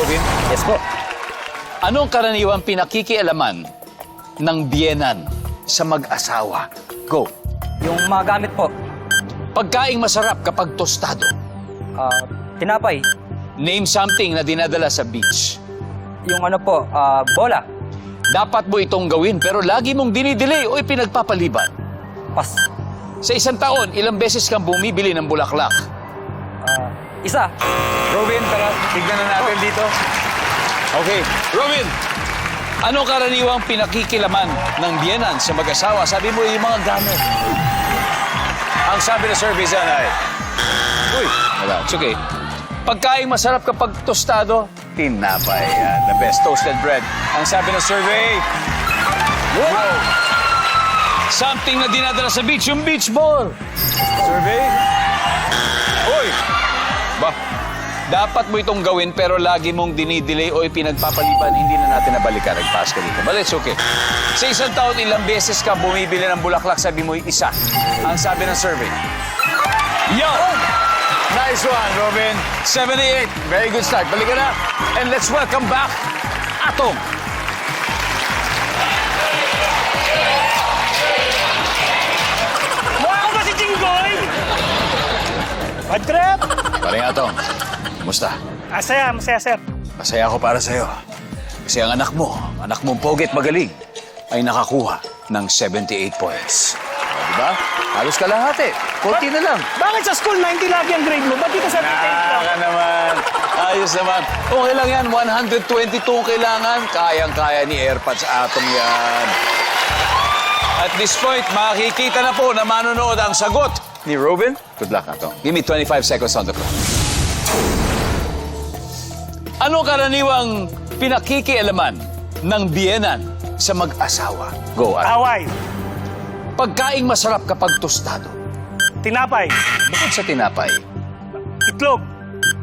Robin. Yes po. Anong karaniwang pinakikialaman ng biyenan sa mag-asawa? Go. Yung mga gamit po, Pagkaing masarap kapag tostado. ah, tinapay. Name something na dinadala sa beach. Yung ano po, ah, bola. Dapat mo itong gawin pero lagi mong dinidelay o ipinagpapaliban. Pas. Sa isang taon, ilang beses kang bumibili ng bulaklak? Ah, isa. Robin, tara, tignan na natin dito. Okay, Robin, ano karaniwang pinakikilaman ng biyenan sa mag-asawa? Sabi mo yung mga gamit. Ang sabi ng survey dyan ay, Uy, wala, it's okay. Pagkain masarap kapag tostado, tinapay. Yan, the best toasted bread. Ang sabi ng survey, wow! Something na dinadala sa beach, yung beach ball. Survey? Uy! Ba, dapat mo itong gawin pero lagi mong dinidelay o ipinagpapaliban, hindi na natin nabalikan. Nag-pass ka dito. But it's okay. Sa isang taon, ilang beses ka bumibili ng bulaklak, sabi mo isa. Ang sabi ng survey. Yo! Nice one, Robin. 78. Very good start. Balikan na. And let's welcome back Atong. Mukha ko ba si Jinggoy? Bad trip! Paring Atong. Kumusta? Masaya, masaya, sir. Masaya ako para sa'yo. Kasi ang anak mo, anak mong poget magaling, ay nakakuha ng 78 points. O, diba? Halos kalahati. Konti na lang. Bakit sa school 90 lagi ang grade mo? Ba't di ka sa 78 lang? ka naman. Ayos naman. Okay lang yan. 122 ang kailangan. Kayang-kaya ni AirPods Atom yan. At this point, makikita na po na manonood ang sagot ni Robin. Good luck, Atom. Give me 25 seconds on the clock. Ano karaniwang pinakikialaman ng biyenan sa mag-asawa? Go, Atom. Away, Pagkaing masarap kapag tostado. tinapay, Bukod sa tinapay, itlog,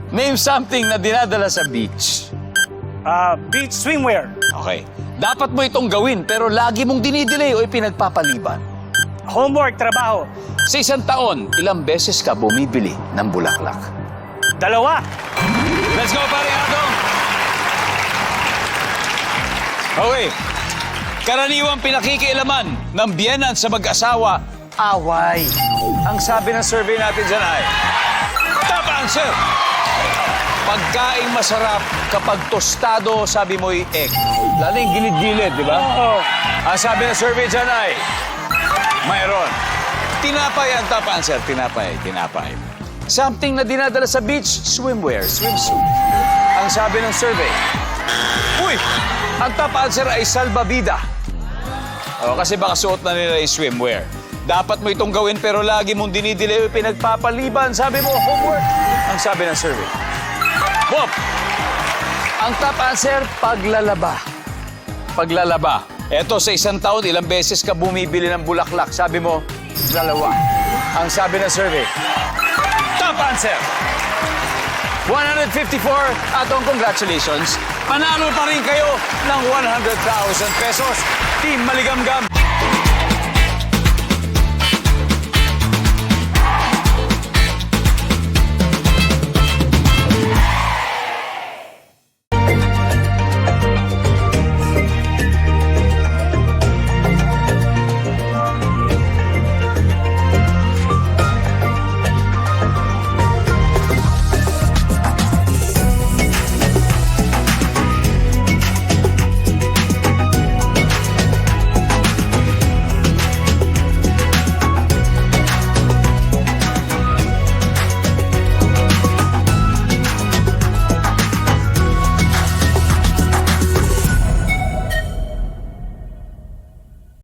name something na dinadala sa beach. ah, beach swimwear, Okay. Dapat mo itong gawin pero lagi mong dinidelay o ipinagpapaliban. homework, trabaho, Sa isang taon, ilang beses ka bumibili ng bulaklak? Dalawa, Let's go, pare Adong! Okay. Karaniwang pinakikialaman ng biyenan sa mag-asawa, away. Ang sabi ng survey natin dyan ay, top answer! Pagkaing masarap kapag tostado, sabi mo'y egg. Lalo yung gilid-gilid, di ba? Oo. Ang sabi ng survey dyan ay, mayroon. Tinapay ang top answer. Tinapay, tinapay. Something na dinadala sa beach, swimwear, swimsuit. Ang sabi ng survey, uy, ang top answer ay salbabida. O, kasi baka suot na nila yung swimwear. Dapat mo itong gawin pero lagi mong dinidelay o pinagpapaliban. Sabi mo, homework. Ang sabi ng survey. Bob, ang top answer, paglalaba. Paglalaba. Eto, sa isang taon, ilang beses ka bumibili ng bulaklak. Sabi mo, dalawa. Ang sabi ng survey, top answer. 154, atong congratulations. Panalo pa rin kayo ng 100,000 pesos. Team Maligamgam.